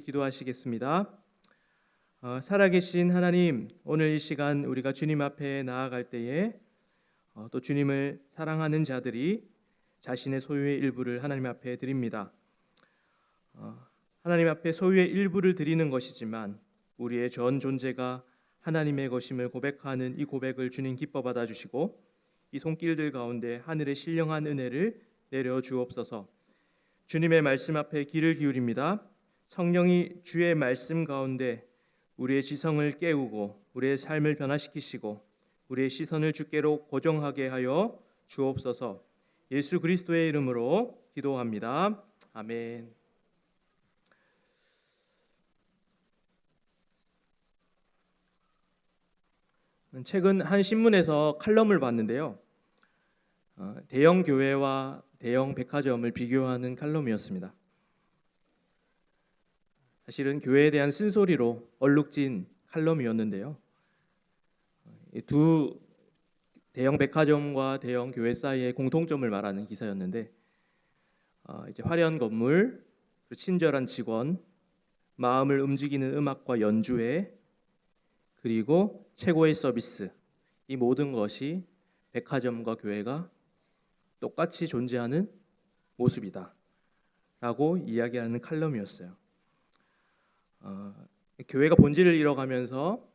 기도하시겠습니다. 어, 살아계신 하나님, 오늘 이 시간 우리가 주님 앞에 나아갈 때에 어, 또 주님을 사랑하는 자들이 자신의 소유의 일부를 하나님 앞에 드립니다. 어, 하나님 앞에 소유의 일부를 드리는 것이지만 우리의 전 존재가 하나님의 것임을 고백하는 이 고백을 주님 기뻐 받아 주시고 이 손길들 가운데 하늘의 신령한 은혜를 내려 주옵소서. 주님의 말씀 앞에 귀를 기울입니다. 성령이 주의 말씀 가운데 우리의 지성을 깨우고 우리의 삶을 변화시키시고 우리의 시선을 주께로 고정하게 하여 주옵소서. 예수 그리스도의 이름으로 기도합니다. 아멘. 최근 한 신문에서 칼럼을 봤는데요. 어, 대형 교회와 대형 백화점을 비교하는 칼럼이었습니다. 사실은 교회에 대한 쓴소리로 얼룩진 칼럼이었는데요. 이두 대형 백화점과 대형 교회 사이의 공통점을 말하는 기사였는데 어, 이제 화려한 건물, 친절한 직원, 마음을 움직이는 음악과 연주회, 그리고 최고의 서비스 이 모든 것이 백화점과 교회가 똑같이 존재하는 모습이다라고 이야기하는 칼럼이었어요. 어, 교회가 본질을 잃어가면서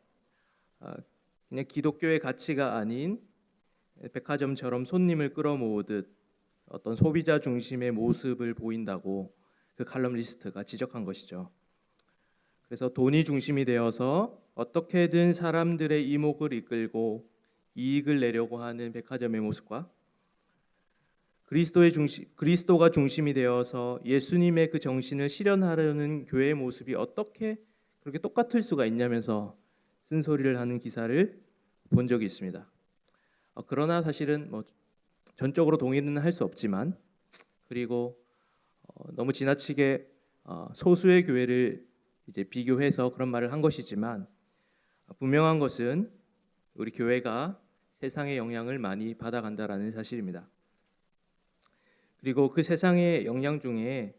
어, 그냥 기독교의 가치가 아닌 백화점처럼 손님을 끌어모으듯 어떤 소비자 중심의 모습을 보인다고 그 칼럼리스트가 지적한 것이죠. 그래서 돈이 중심이 되어서 어떻게든 사람들의 이목을 이끌고 이익을 내려고 하는 백화점의 모습과 그리스도의 중심, 그리스도가 중심이 되어서 예수님의 그 정신을 실현하려는 교회의 모습이 어떻게 그렇게 똑같을 수가 있냐면서 쓴소리를 하는 기사를 본 적이 있습니다. 어, 그러나 사실은 뭐 전적으로 동의는 할 수 없지만 그리고 어, 너무 지나치게 어, 소수의 교회를 이제 비교해서 그런 말을 한 것이지만 어, 분명한 것은 우리 교회가 세상의 영향을 많이 받아간다라는 사실입니다. 그리고 그 세상의 영향 중에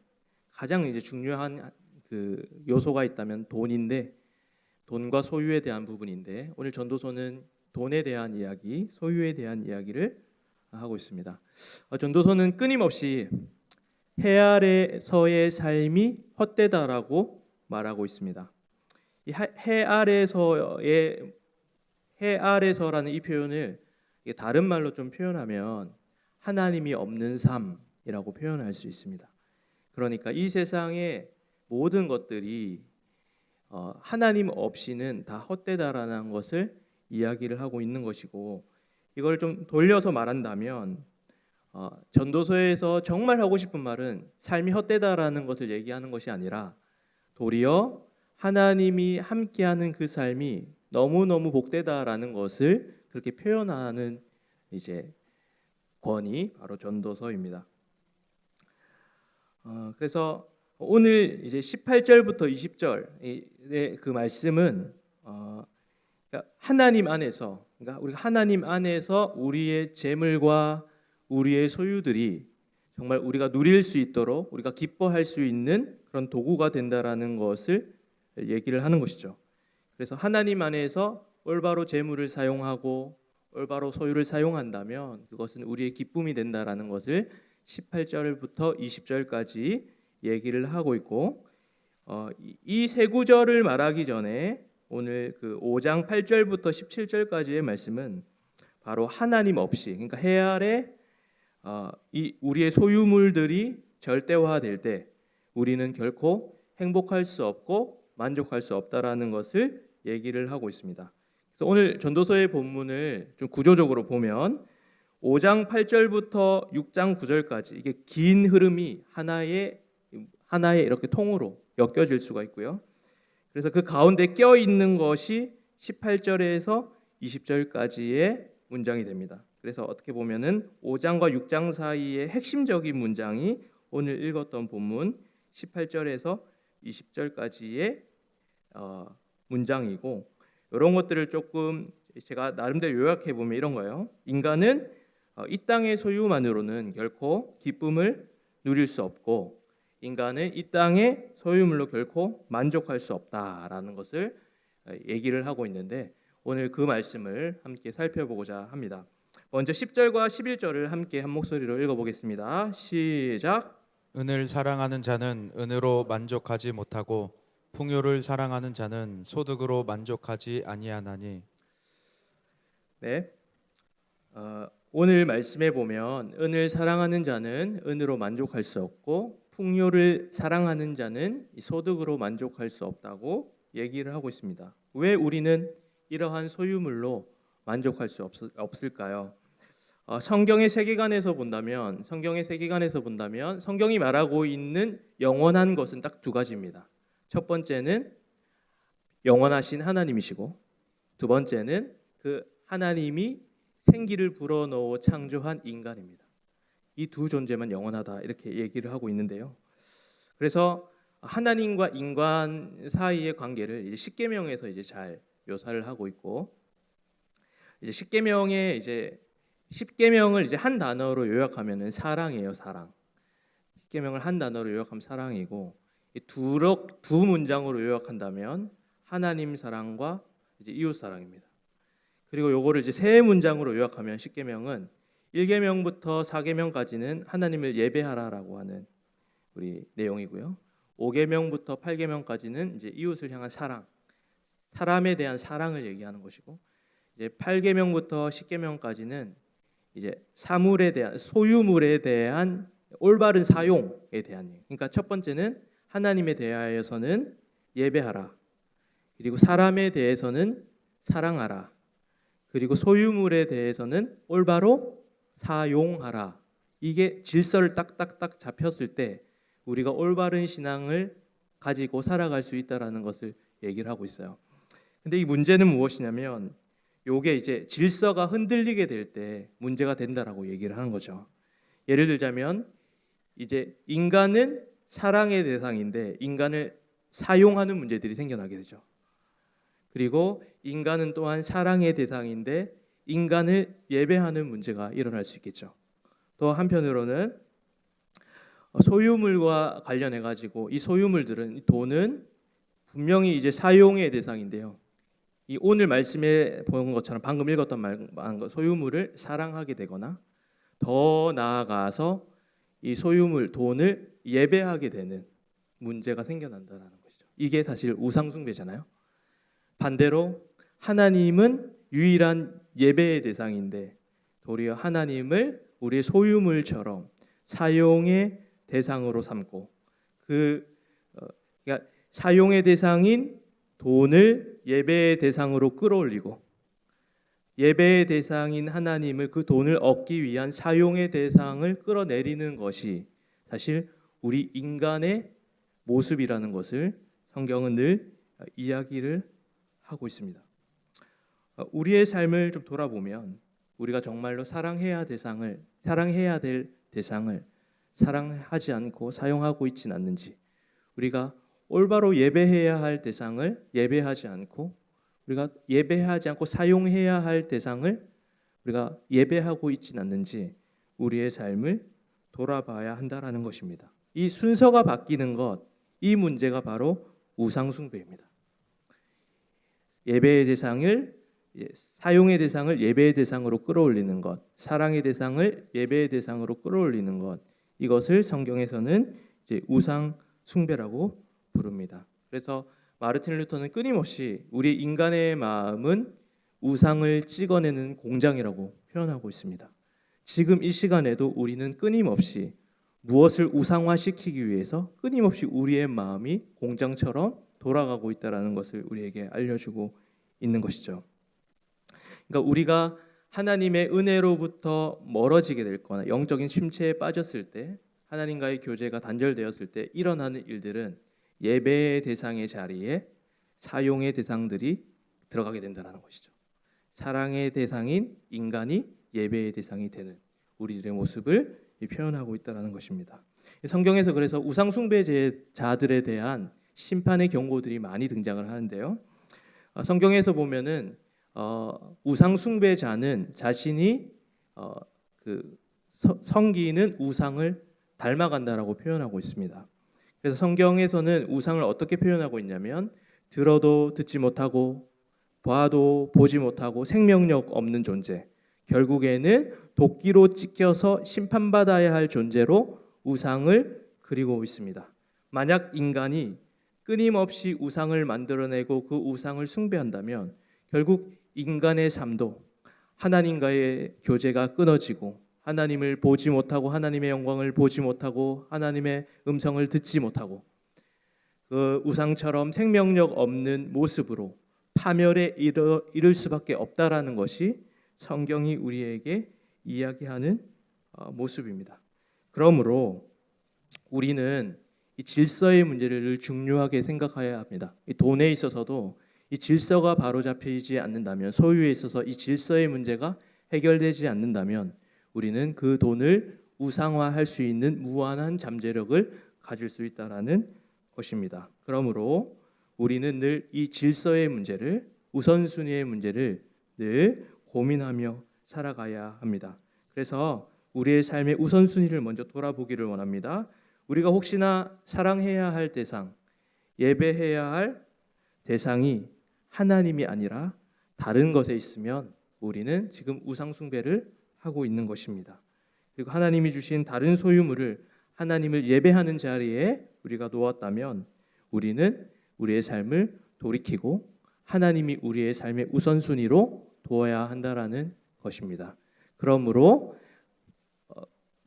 가장 이제 중요한 그 요소가 있다면 돈인데 돈과 소유에 대한 부분인데 오늘 전도서는 돈에 대한 이야기, 소유에 대한 이야기를 하고 있습니다. 어, 전도서는 끊임없이 해 아래서의 삶이 헛되다라고 말하고 있습니다. 이해 아래서의 해 아래서라는 이 표현을 다른 말로 좀 표현하면 하나님이 없는 삶 이라고 표현할 수 있습니다. 그러니까 이 세상의 모든 것들이 어, 하나님 없이는 다 헛되다라는 것을 이야기를 하고 있는 것이고 이걸 좀 돌려서 말한다면 어, 전도서에서 정말 하고 싶은 말은 삶이 헛되다라는 것을 얘기하는 것이 아니라 도리어 하나님이 함께하는 그 삶이 너무 너무 복되다라는 것을 그렇게 표현하는 이제 권이 바로 전도서입니다. 어, 그래서 오늘 이제 18절부터 20절의 그 말씀은 어, 그러니까 하나님 안에서 그러니까 우리가 하나님 안에서 우리의 재물과 우리의 소유들이 정말 우리가 누릴 수 있도록 우리가 기뻐할 수 있는 그런 도구가 된다라는 것을 얘기를 하는 것이죠. 그래서 하나님 안에서 올바로 재물을 사용하고 올바로 소유를 사용한다면 그것은 우리의 기쁨이 된다라는 것을 18절부터 20절까지 얘기를 하고 있고 어, 이세 구절을 말하기 전에 오늘 그 5장 8절부터 17절까지의 말씀은 바로 하나님 없이 그러니까 해 아래 어, 이 우리의 소유물들이 절대화될 때 우리는 결코 행복할 수 없고 만족할 수 없다라는 것을 얘기를 하고 있습니다. 그래서 오늘 전도서의 본문을 좀 구조적으로 보면 5장 8절부터 6장 9절까지 이게 긴 흐름이 하나의 하나의 이렇게 통으로 엮여질 수가 있고요. 그래서 그 가운데 껴 있는 것이 18절에서 20절까지의 문장이 됩니다. 그래서 어떻게 보면은 5장과 6장 사이의 핵심적인 문장이 오늘 읽었던 본문 18절에서 20절까지의 어, 문장이고 이런 것들을 조금 제가 나름대로 요약해 보면 이런 거예요. 인간은 어, 이 땅의 소유만으로는 결코 기쁨을 누릴 수 없고 인간은 이 땅의 소유물로 결코 만족할 수 없다라는 것을 어, 얘기를 하고 있는데 오늘 그 말씀을 함께 살펴보고자 합니다. 먼저 10절과 11절을 함께 한 목소리로 읽어보겠습니다. 시작. 은을 사랑하는 자는 은으로 만족하지 못하고 풍요를 사랑하는 자는 소득으로 만족하지 아니하나니 네. 어, 오늘 말씀에 보면 은을 사랑하는 자는 은으로 만족할 수 없고 풍요를 사랑하는 자는 이 소득으로 만족할 수 없다고 얘기를 하고 있습니다. 왜 우리는 이러한 소유물로 만족할 수 없, 없을까요? 어, 성경의 세계관에서 본다면 성경의 세계관에서 본다면 성경이 말하고 있는 영원한 것은 딱 두 가지입니다. 첫 번째는 영원하신 하나님이시고 두 번째는 그 하나님이 생기를 불어넣어 창조한 인간입니다. 이 두 존재만 영원하다 이렇게 얘기를 하고 있는데요. 그래서 하나님과 인간 사이의 관계를 이제 십계명에서 이제 잘 묘사를 하고 있고 이제 십계명에 이제 십계명을 이제 한 단어로 요약하면은 사랑이에요, 사랑. 십계명을 한 단어로 요약하면 사랑이고 이두 두 문장으로 요약한다면 하나님 사랑과 이제 이웃 사랑입니다. 그리고 요거를 이제 세 문장으로 요약하면 십계명은 1계명부터 4계명까지는 하나님을 예배하라라고 하는 우리 내용이고요. 5계명부터 8계명까지는 이제 이웃을 향한 사랑, 사람에 대한 사랑을 얘기하는 것이고 이제 8계명부터 10계명까지는 이제 사물에 대한 소유물에 대한 올바른 사용에 대한 얘기. 그러니까 첫 번째는 하나님에 대하여서는 예배하라. 그리고 사람에 대해서는 사랑하라. 그리고 소유물에 대해서는 올바로 사용하라. 이게 질서를 딱딱딱 잡혔을 때 우리가 올바른 신앙을 가지고 살아갈 수 있다라는 것을 얘기를 하고 있어요. 근데 이 문제는 무엇이냐면 요게 이제 질서가 흔들리게 될 때 문제가 된다라고 얘기를 하는 거죠. 예를 들자면 이제 인간은 사랑의 대상인데 인간을 사용하는 문제들이 생겨나게 되죠. 그리고 인간은 또한 사랑의 대상인데 인간을 예배하는 문제가 일어날 수 있겠죠. 또 한편으로는 소유물과 관련해 가지고 이 소유물들은 돈은 분명히 이제 사용의 대상인데요. 이 오늘 말씀에 본 것처럼 방금 읽었던 말 소유물을 사랑하게 되거나 더 나아가서 이 소유물 돈을 예배하게 되는 문제가 생겨난다는 것이죠. 이게 사실 우상 숭배잖아요. 반대로 하나님은 유일한 예배의 대상인데 도리어 하나님을 우리의 소유물처럼 사용의 대상으로 삼고 그 어, 그러니까 사용의 대상인 돈을 예배의 대상으로 끌어올리고 예배의 대상인 하나님을 그 돈을 얻기 위한 사용의 대상을 끌어내리는 것이 사실 우리 인간의 모습이라는 것을 성경은 늘 이야기를 하고 있습니다. 우리의 삶을 좀 돌아보면 우리가 정말로 사랑해야 대상을 사랑해야 될 대상을 사랑하지 않고 사용하고 있지는 않는지 우리가 올바로 예배해야 할 대상을 예배하지 않고 우리가 예배하지 않고 사용해야 할 대상을 우리가 예배하고 있지는 않는지 우리의 삶을 돌아봐야 한다라는 것입니다. 이 순서가 바뀌는 것, 이 문제가 바로 우상 숭배입니다. 예배의 대상을 사용의 대상을 예배의 대상으로 끌어올리는 것, 사랑의 대상을 예배의 대상으로 끌어올리는 것, 이것을 성경에서는 이제 우상 숭배라고 부릅니다. 그래서 마르틴 루터는 끊임없이 우리 인간의 마음은 우상을 찍어내는 공장이라고 표현하고 있습니다. 지금 이 시간에도 우리는 끊임없이 무엇을 우상화시키기 위해서 끊임없이 우리의 마음이 공장처럼 돌아가고 있다라는 것을 우리에게 알려주고 있는 것이죠. 그러니까 우리가 하나님의 은혜로부터 멀어지게 될 거나 영적인 침체에 빠졌을 때 하나님과의 교제가 단절되었을 때 일어나는 일들은 예배의 대상의 자리에 사용의 대상들이 들어가게 된다는 것이죠. 사랑의 대상인 인간이 예배의 대상이 되는 우리들의 모습을 표현하고 있다는 것입니다. 성경에서 그래서 우상 숭배자들에 대한 심판의 경고들이 많이 등장을 하는데요. 어, 성경에서 보면은 어, 우상 숭배자는 자신이 어, 그 서, 섬기는 우상을 닮아간다라고 표현하고 있습니다. 그래서 성경에서는 우상을 어떻게 표현하고 있냐면 들어도 듣지 못하고 봐도 보지 못하고 생명력 없는 존재. 결국에는 도끼로 찍혀서 심판받아야 할 존재로 우상을 그리고 있습니다. 만약 인간이 끊임없이 우상을 만들어내고 그 우상을 숭배한다면 결국 인간의 삶도 하나님과의 교제가 끊어지고 하나님을 보지 못하고 하나님의 영광을 보지 못하고 하나님의 음성을 듣지 못하고 그 우상처럼 생명력 없는 모습으로 파멸에 이르, 이를 수밖에 없다라는 것이 성경이 우리에게 이야기하는 어, 모습입니다. 그러므로 우리는 이 질서의 문제를 늘 중요하게 생각해야 합니다. 이 돈에 있어서도 이 질서가 바로 잡히지 않는다면 소유에 있어서 이 질서의 문제가 해결되지 않는다면 우리는 그 돈을 우상화할 수 있는 무한한 잠재력을 가질 수 있다라는 것입니다. 그러므로 우리는 늘 이 질서의 문제를 우선순위의 문제를 늘 고민하며 살아가야 합니다. 그래서 우리의 삶의 우선순위를 먼저 돌아보기를 원합니다. 우리가 혹시나 사랑해야 할 대상, 예배해야 할 대상이 하나님이 아니라 다른 것에 있으면 우리는 지금 우상 숭배를 하고 있는 것입니다. 그리고 하나님이 주신 다른 소유물을 하나님을 예배하는 자리에 우리가 놓았다면 우리는 우리의 삶을 돌이키고 하나님이 우리의 삶의 우선순위로 두어야 한다라는 것입니다. 그러므로 어,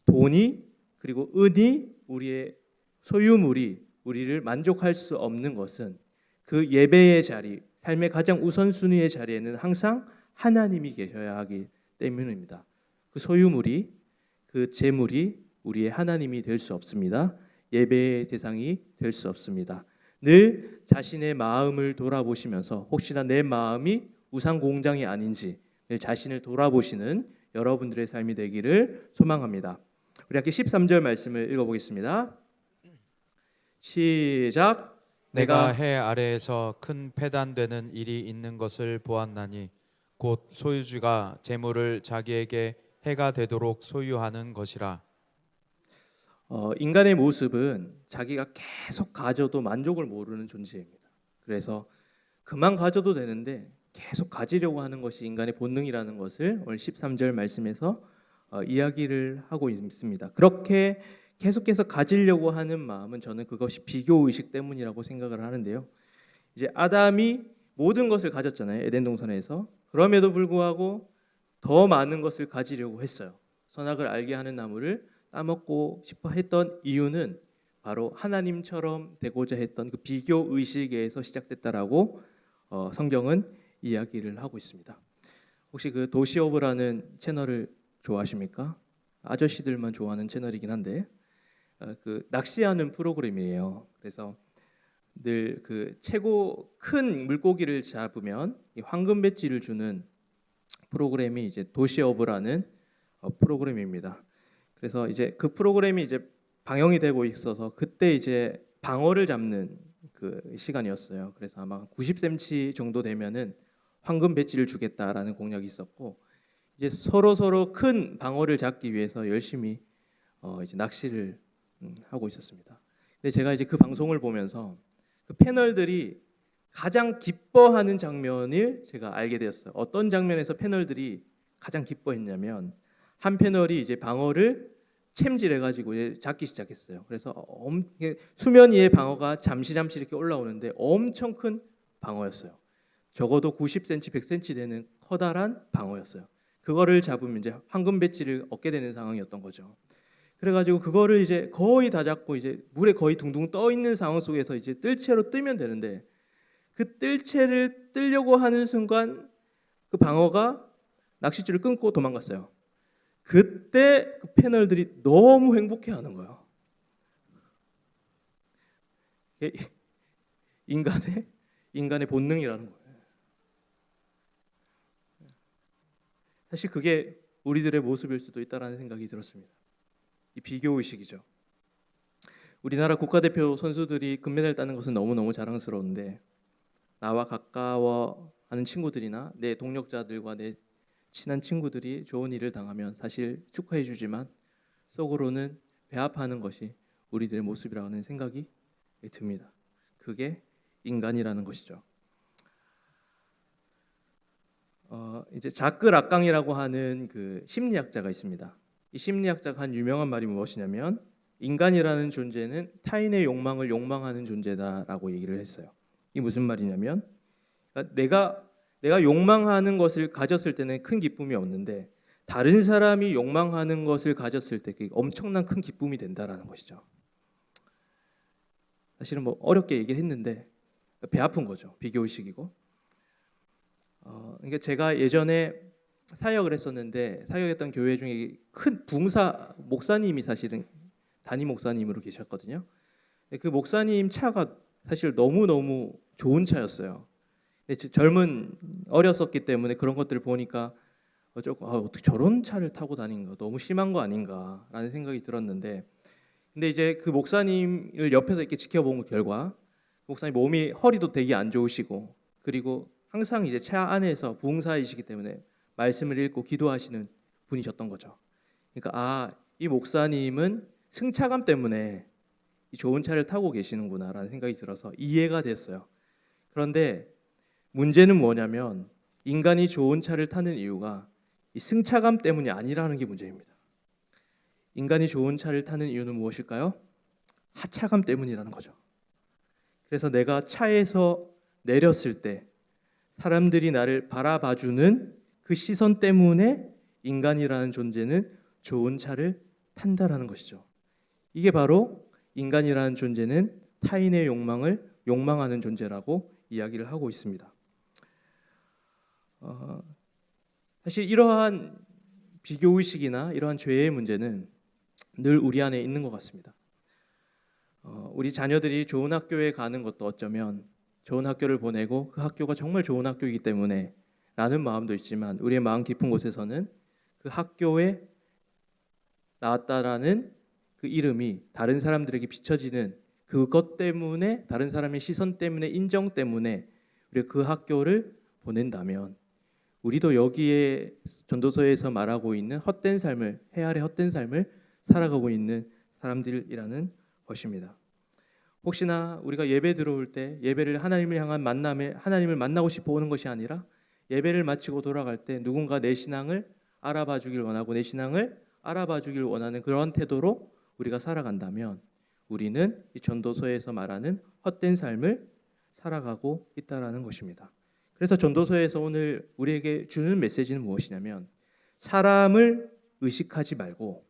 돈이 그리고 은이 우리의 소유물이 우리를 만족할 수 없는 것은 그 예배의 자리, 삶의 가장 우선순위의 자리에는 항상 하나님이 계셔야 하기 때문입니다. 그 소유물이 그 재물이 우리의 하나님이 될 수 없습니다. 예배의 대상이 될 수 없습니다. 늘 자신의 마음을 돌아보시면서 혹시나 내 마음이 우상 공장이 아닌지 늘 자신을 돌아보시는 여러분들의 삶이 되기를 소망합니다. 우리 함께 13절 말씀을 읽어보겠습니다. 시작. 내가 해 아래에서 큰 패단되는 일이 있는 것을 보았나니 곧 소유주가 재물을 자기에게 해가 되도록 소유하는 것이라 어, 인간의 모습은 자기가 계속 가져도 만족을 모르는 존재입니다. 그래서 그만 가져도 되는데 계속 가지려고 하는 것이 인간의 본능이라는 것을 오늘 13절 말씀에서 어, 이야기를 하고 있습니다. 그렇게 계속해서 가지려고 하는 마음은 저는 그것이 비교 의식 때문이라고 생각을 하는데요. 이제 아담이 모든 것을 가졌잖아요. 에덴 동산에서. 그럼에도 불구하고 더 많은 것을 가지려고 했어요. 선악을 알게 하는 나무를 따먹고 싶어 했던 이유는 바로 하나님처럼 되고자 했던 그 비교 의식에서 시작됐다라고 어, 성경은 이야기를 하고 있습니다. 혹시 그 도시오브라는 채널을 좋아하십니까? 아저씨들만 좋아하는 채널이긴 한데 어, 그 낚시하는 프로그램이에요. 그래서 늘 그 최고 큰 물고기를 잡으면 이 황금 배지를 주는 프로그램이 이제 도시어브라는 어, 프로그램입니다. 그래서 이제 그 프로그램이 이제 방영이 되고 있어서 그때 이제 방어를 잡는 그 시간이었어요. 그래서 아마 90cm 정도 되면은 황금 배지를 주겠다라는 공약이 있었고 이제 서로 서로 큰 방어를 잡기 위해서 열심히 어 이제 낚시를 음, 하고 있었습니다. 근데 제가 이제 그 방송을 보면서 그 패널들이 가장 기뻐하는 장면을 제가 알게 되었어요. 어떤 장면에서 패널들이 가장 기뻐했냐면 한 패널이 이제 방어를 챔질해 가지고 잡기 시작했어요. 그래서 엄, 수면 위에 방어가 잠시 잠시 이렇게 올라오는데 엄청 큰 방어였어요. 적어도 90cm, 100cm 되는 커다란 방어였어요. 그거를 잡으면 이제 황금 배지를 얻게 되는 상황이었던 거죠. 그래가지고 그거를 이제 거의 다 잡고 이제 물에 거의 둥둥 떠 있는 상황 속에서 이제 뜰채로 뜨면 되는데 그 뜰채를 뜨려고 하는 순간 그 방어가 낚싯줄을 끊고 도망갔어요. 그때 그 패널들이 너무 행복해하는 거예요. 인간의 인간의 본능이라는 거예요. 사실 그게 우리들의 모습일 수도 있다라는 생각이 들었습니다. 이 비교 의식이죠. 우리나라 국가대표 선수들이 금메달 따는 것은 너무너무 자랑스러운데 나와 가까워하는 친구들이나 내 동력자들과 내 친한 친구들이 좋은 일을 당하면 사실 축하해 주지만 속으로는 배아파하는 것이 우리들의 모습이라는 생각이 듭니다. 그게 인간이라는 것이죠. 어, 이제 자크 락강이라고 하는 그 심리학자가 있습니다. 이 심리학자가 한 유명한 말이 무엇이냐면 인간이라는 존재는 타인의 욕망을 욕망하는 존재다라고 얘기를 했어요. 이 무슨 말이냐면 그러니까 내가 내가 욕망하는 것을 가졌을 때는 큰 기쁨이 없는데 다른 사람이 욕망하는 것을 가졌을 때 그게 엄청난 큰 기쁨이 된다라는 것이죠. 사실은 뭐 어렵게 얘기를 했는데 배 아픈 거죠. 비교 의식이고. 어, 그러니까 제가 예전에 사역을 했었는데 사역했던 교회 중에 큰 붕사 목사님이 사실은 담임 목사님으로 계셨거든요. 그 목사님 차가 사실 너무 너무 좋은 차였어요. 젊은 어렸었기 때문에 그런 것들을 보니까 어, 조금 아, 어떻게 저런 차를 타고 다니는가 너무 심한 거 아닌가라는 생각이 들었는데 근데 이제 그 목사님을 옆에서 이렇게 지켜본 결과 그 목사님 몸이 허리도 되게 안 좋으시고 그리고 항상 이제 차 안에서 부흥사이시기 때문에 말씀을 읽고 기도하시는 분이셨던 거죠. 그러니까 아 이 목사님은 승차감 때문에 이 좋은 차를 타고 계시는구나라는 생각이 들어서 이해가 됐어요. 그런데 문제는 뭐냐면 인간이 좋은 차를 타는 이유가 이 승차감 때문이 아니라는 게 문제입니다. 인간이 좋은 차를 타는 이유는 무엇일까요? 하차감 때문이라는 거죠. 그래서 내가 차에서 내렸을 때 사람들이 나를 바라봐주는 그 시선 때문에 인간이라는 존재는 좋은 차를 탄다라는 것이죠. 이게 바로 인간이라는 존재는 타인의 욕망을 욕망하는 존재라고 이야기를 하고 있습니다. 어, 사실 이러한 비교 의식이나 이러한 죄의 문제는 늘 우리 안에 있는 것 같습니다. 어, 우리 자녀들이 좋은 학교에 가는 것도 어쩌면 좋은 학교를 보내고 그 학교가 정말 좋은 학교이기 때문에 라는 마음도 있지만 우리의 마음 깊은 곳에서는 그 학교에 나왔다라는 그 이름이 다른 사람들에게 비춰지는 그것 때문에 다른 사람의 시선 때문에 인정 때문에 우리가 그 학교를 보낸다면 우리도 여기에 전도서에서 말하고 있는 헛된 삶을 해아래 헛된 삶을 살아가고 있는 사람들이라는 것입니다. 혹시나 우리가 예배 들어올 때 예배를 하나님을 향한 만남에 하나님을 만나고 싶어 오는 것이 아니라 예배를 마치고 돌아갈 때 누군가 내 신앙을 알아봐 주길 원하고 내 신앙을 알아봐 주길 원하는 그런 태도로 우리가 살아간다면 우리는 이 전도서에서 말하는 헛된 삶을 살아가고 있다라는 것입니다. 그래서 전도서에서 오늘 우리에게 주는 메시지는 무엇이냐면 사람을 의식하지 말고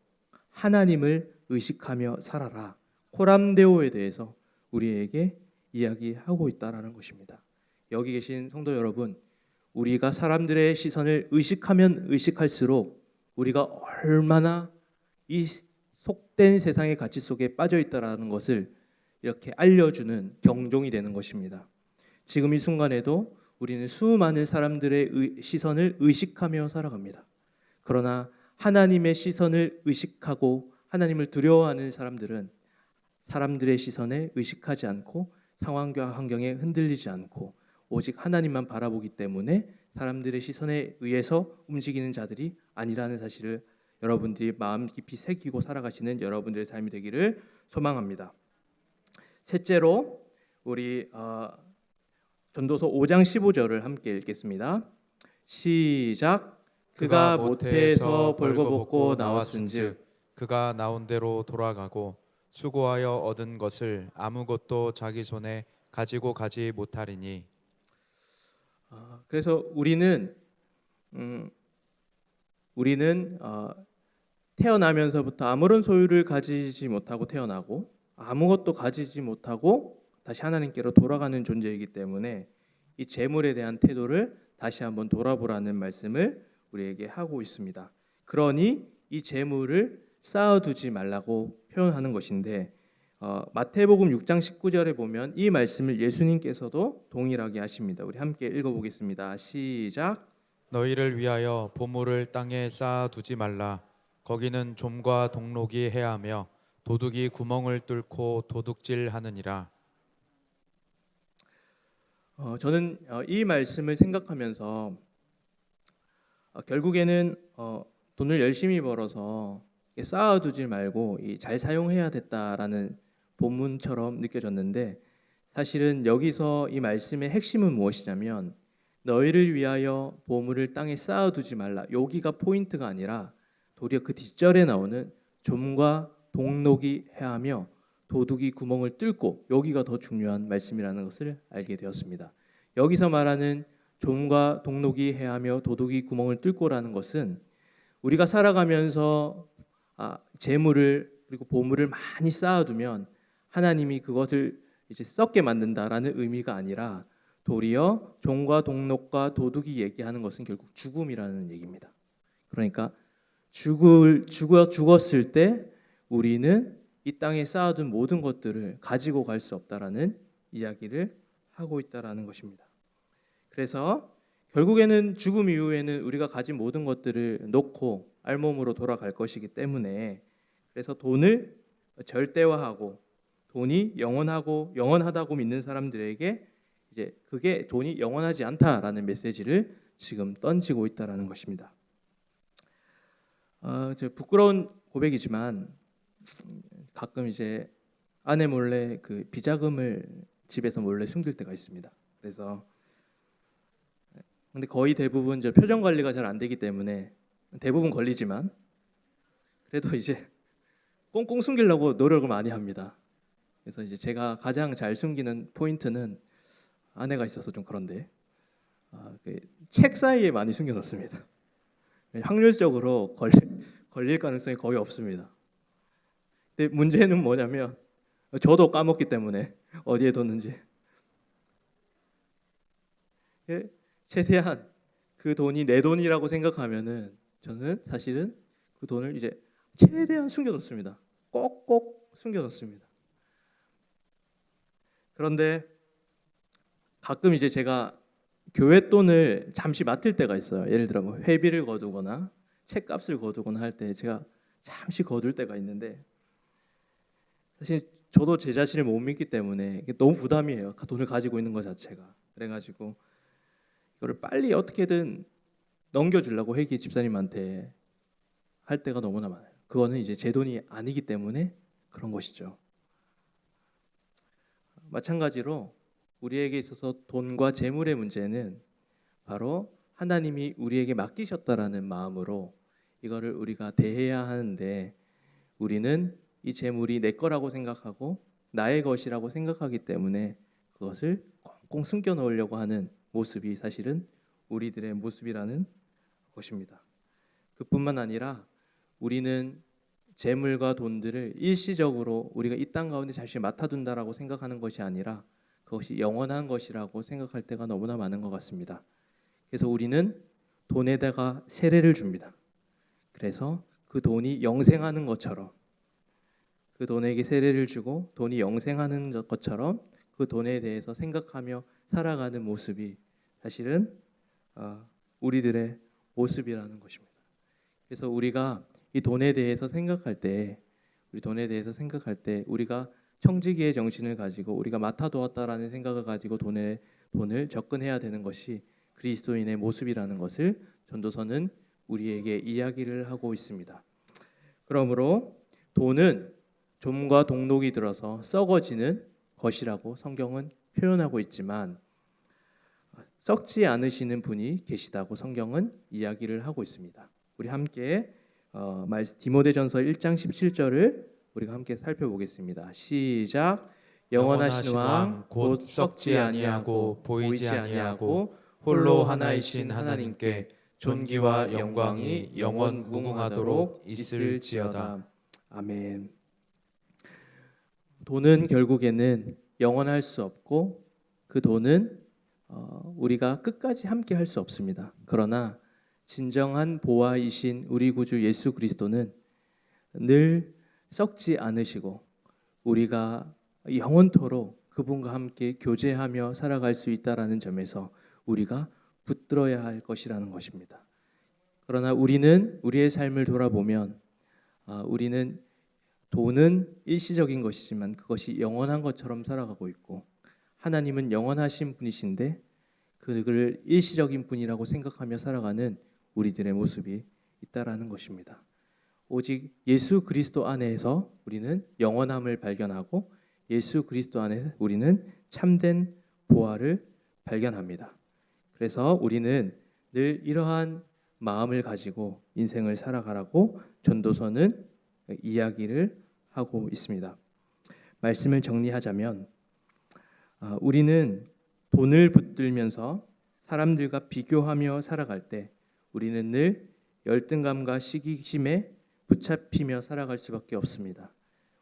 하나님을 의식하며 살아라. 코람데오에 대해서 우리에게 이야기하고 있다라는 것입니다. 여기 계신 성도 여러분, 우리가 사람들의 시선을 의식하면 의식할수록 우리가 얼마나 이 속된 세상의 가치 속에 빠져 있다라는 것을 이렇게 알려주는 경종이 되는 것입니다. 지금 이 순간에도 우리는 수많은 사람들의 의- 시선을 의식하며 살아갑니다. 그러나 하나님의 시선을 의식하고 하나님을 두려워하는 사람들은 사람들의 시선에 의식하지 않고 상황과 환경에 흔들리지 않고 오직 하나님만 바라보기 때문에 사람들의 시선에 의해서 움직이는 자들이 아니라는 사실을 여러분들이 마음 깊이 새기고 살아가시는 여러분들의 삶이 되기를 소망합니다. 셋째로 우리 어, 전도서 5장 15절을 함께 읽겠습니다. 시작. 그가 모태에서 벌거벗고 나왔은즉 그가 나온 대로 돌아가고 수고하여 얻은 것을 아무것도 자기 손에 가지고 가지 못하리니 아, 그래서 우리는 음, 우리는 어, 태어나면서부터 아무런 소유를 가지지 못하고 태어나고 아무것도 가지지 못하고 다시 하나님께로 돌아가는 존재이기 때문에 이 재물에 대한 태도를 다시 한번 돌아보라는 말씀을 우리에게 하고 있습니다. 그러니 이 재물을 쌓아두지 말라고 표현하는 것인데 어, 마태복음 6장 19절에 보면 이 말씀을 예수님께서도 동일하게 하십니다. 우리 함께 읽어보겠습니다. 시작. 너희를 위하여 보물을 땅에 쌓아 두지 말라 거기는 좀과 동록이 해하며 도둑이 구멍을 뚫고 도둑질하느니라 어, 저는 어, 이 말씀을 생각하면서 어, 결국에는 어, 돈을 열심히 벌어서 쌓아두지 말고 이잘 사용해야 됐다라는 본문처럼 느껴졌는데 사실은 여기서 이 말씀의 핵심은 무엇이냐면 너희를 위하여 보물을 땅에 쌓아두지 말라. 여기가 포인트가 아니라 도리어 그 뒷절에 나오는 좀과 동록이 해하며 도둑이 구멍을 뚫고 여기가 더 중요한 말씀이라는 것을 알게 되었습니다. 여기서 말하는 좀과 동록이 해하며 도둑이 구멍을 뚫고라는 것은 우리가 살아가면서 아, 재물을 그리고 보물을 많이 쌓아두면 하나님이 그것을 이제 썩게 만든다라는 의미가 아니라 도리어 종과 동록과 도둑이 얘기하는 것은 결국 죽음이라는 얘기입니다. 그러니까 죽을 죽어 죽었을 때 우리는 이 땅에 쌓아둔 모든 것들을 가지고 갈 수 없다라는 이야기를 하고 있다라는 것입니다. 그래서 결국에는 죽음 이후에는 우리가 가진 모든 것들을 놓고 알몸으로 돌아갈 것이기 때문에 그래서 돈을 절대화하고 돈이 영원하고 영원하다고 믿는 사람들에게 이제 그게 돈이 영원하지 않다라는 메시지를 지금 던지고 있다라는 것입니다. 어, 저 부끄러운 고백이지만 음, 가끔 이제 아내 몰래 그 비자금을 집에서 몰래 숨길 때가 있습니다. 그래서 근데 거의 대부분 저 표정 관리가 잘 안 되기 때문에 대부분 걸리지만 그래도 이제 꽁꽁 숨기려고 노력을 많이 합니다. 그래서 이제 제가 가장 잘 숨기는 포인트는 아내가 있어서 좀 그런데 아, 그책 사이에 많이 숨겨놓습니다. 확률적으로 걸릴, 걸릴 가능성이 거의 없습니다. 근데 문제는 뭐냐면 저도 까먹기 때문에 어디에 뒀는지 예, 최대한 그 돈이 내 돈이라고 생각하면은 저는 사실은 그 돈을 이제 최대한 숨겨놓습니다. 꼭꼭 숨겨놓습니다. 그런데 가끔 이제 제가 교회 돈을 잠시 맡을 때가 있어요. 예를 들어 뭐 회비를 거두거나 책값을 거두거나 할 때 제가 잠시 거둘 때가 있는데 사실 저도 제 자신을 못 믿기 때문에 너무 부담이에요. 그 돈을 가지고 있는 것 자체가. 그래가지고 이거를 빨리 어떻게든 넘겨주려고 회기 집사님한테 할 때가 너무나 많아요. 그거는 이제 제 돈이 아니기 때문에 그런 것이죠. 마찬가지로 우리에게 있어서 돈과 재물의 문제는 바로 하나님이 우리에게 맡기셨다라는 마음으로 이거를 우리가 대해야 하는데 우리는 이 재물이 내 거라고 생각하고 나의 것이라고 생각하기 때문에 그것을 꽁꽁 숨겨 놓으려고 하는 모습이 사실은 우리들의 모습이라는 것입니다. 그뿐만 아니라 우리는 재물과 돈들을 일시적으로 우리가 이 땅 가운데 잠시 맡아둔다라고 생각하는 것이 아니라 그것이 영원한 것이라고 생각할 때가 너무나 많은 것 같습니다. 그래서 우리는 돈에다가 세례를 줍니다. 그래서 그 돈이 영생하는 것처럼 그 돈에게 세례를 주고 돈이 영생하는 것처럼 그 돈에 대해서 생각하며 살아가는 모습이 사실은 어, 우리들의 모습이라는 것입니다. 그래서 우리가 이 돈에 대해서 생각할 때 우리 돈에 대해서 생각할 때 우리가 청지기의 정신을 가지고 우리가 맡아두었다라는 생각을 가지고 돈에 돈을 접근해야 되는 것이 그리스도인의 모습이라는 것을 전도서는 우리에게 이야기를 하고 있습니다. 그러므로 돈은 좀과 동록이 들어서 썩어지는 것이라고 성경은 표현하고 있지만 썩지 않으시는 분이 계시다고 성경은 이야기를 하고 있습니다. 우리 함께 어, 디모데전서 1장 17절을 우리가 함께 살펴보겠습니다. 시작. 영원하신 왕 곧 썩지 아니하고 보이지 아니하고 홀로 하나이신 하나님께 존귀와 영광이 영원 무궁하도록 있을지어다. 아멘. 돈은 결국에는 영원할 수 없고 그 돈은 어, 우리가 끝까지 함께 할 수 없습니다. 그러나 진정한 보화이신 우리 구주 예수 그리스도는 늘 썩지 않으시고 우리가 영원토록 그분과 함께 교제하며 살아갈 수 있다라는 점에서 우리가 붙들어야 할 것이라는 것입니다. 그러나 우리는 우리의 삶을 돌아보면 아, 우리는 돈은 일시적인 것이지만 그것이 영원한 것처럼 살아가고 있고 하나님은 영원하신 분이신데 그를 일시적인 분이라고 생각하며 살아가는 우리들의 모습이 있다라는 것입니다. 오직 예수 그리스도 안에서 우리는 영원함을 발견하고 예수 그리스도 안에 우리는 참된 보화를 발견합니다. 그래서 우리는 늘 이러한 마음을 가지고 인생을 살아가라고 전도서는 이야기를 하고 있습니다. 말씀을 정리하자면 아, 우리는 돈을 붙들면서 사람들과 비교하며 살아갈 때 우리는 늘 열등감과 시기심에 붙잡히며 살아갈 수밖에 없습니다.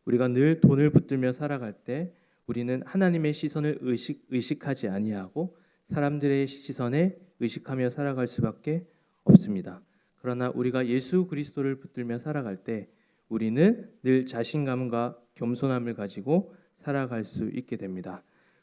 우리가 늘 돈을 붙들며 살아갈 때 우리는 하나님의 시선을 의식 의식하지 아니하고 사람들의 시선에 의식하며 살아갈 수밖에 없습니다. 그러나 우리가 예수 그리스도를 붙들며 살아갈 때 우리는 늘 자신감과 겸손함을 가지고 살아갈 수 있게 됩니다.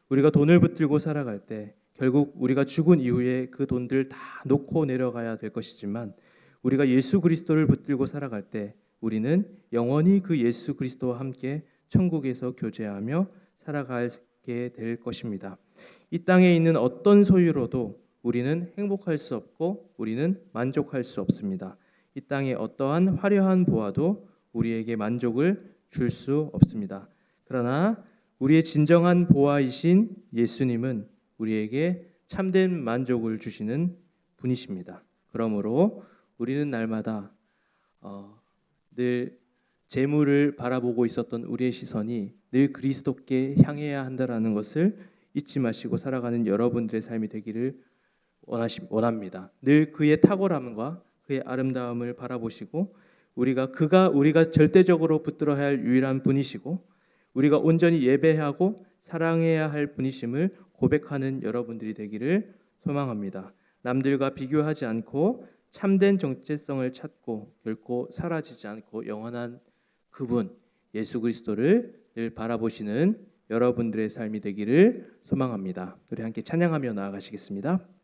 우리가 돈을 붙들고 살아갈 때 결국 우리가 죽은 이후에 그 돈들 다 놓고 내려가야 될 것이지만 우리가 예수 그리스도를 붙들고 살아갈 때 우리는 영원히 그 예수 그리스도와 함께 천국에서 교제하며 살아가게 될 것입니다. 이 땅에 있는 어떤 소유로도 우리는 행복할 수 없고 우리는 만족할 수 없습니다. 이 땅의 어떠한 화려한 보아도 우리에게 만족을 줄 수 없습니다. 그러나 우리의 진정한 보아이신 예수님은 우리에게 참된 만족을 주시는 분이십니다. 그러므로 우리는 날마다 어, 늘 재물을 바라보고 있었던 우리의 시선이 늘 그리스도께 향해야 한다라는 것을 잊지 마시고 살아가는 여러분들의 삶이 되기를 원하시, 원합니다. 늘 그의 탁월함과 그의 아름다움을 바라보시고 우리가 그가 우리가 절대적으로 붙들어야 할 유일한 분이시고 우리가 온전히 예배하고 사랑해야 할 분이심을 고백하는 여러분들이 되기를 소망합니다. 남들과 비교하지 않고 참된 정체성을 찾고 결코 사라지지 않고 영원한 그분 예수 그리스도를 늘 바라보시는 여러분들의 삶이 되기를 소망합니다. 우리 함께 찬양하며 나아가시겠습니다.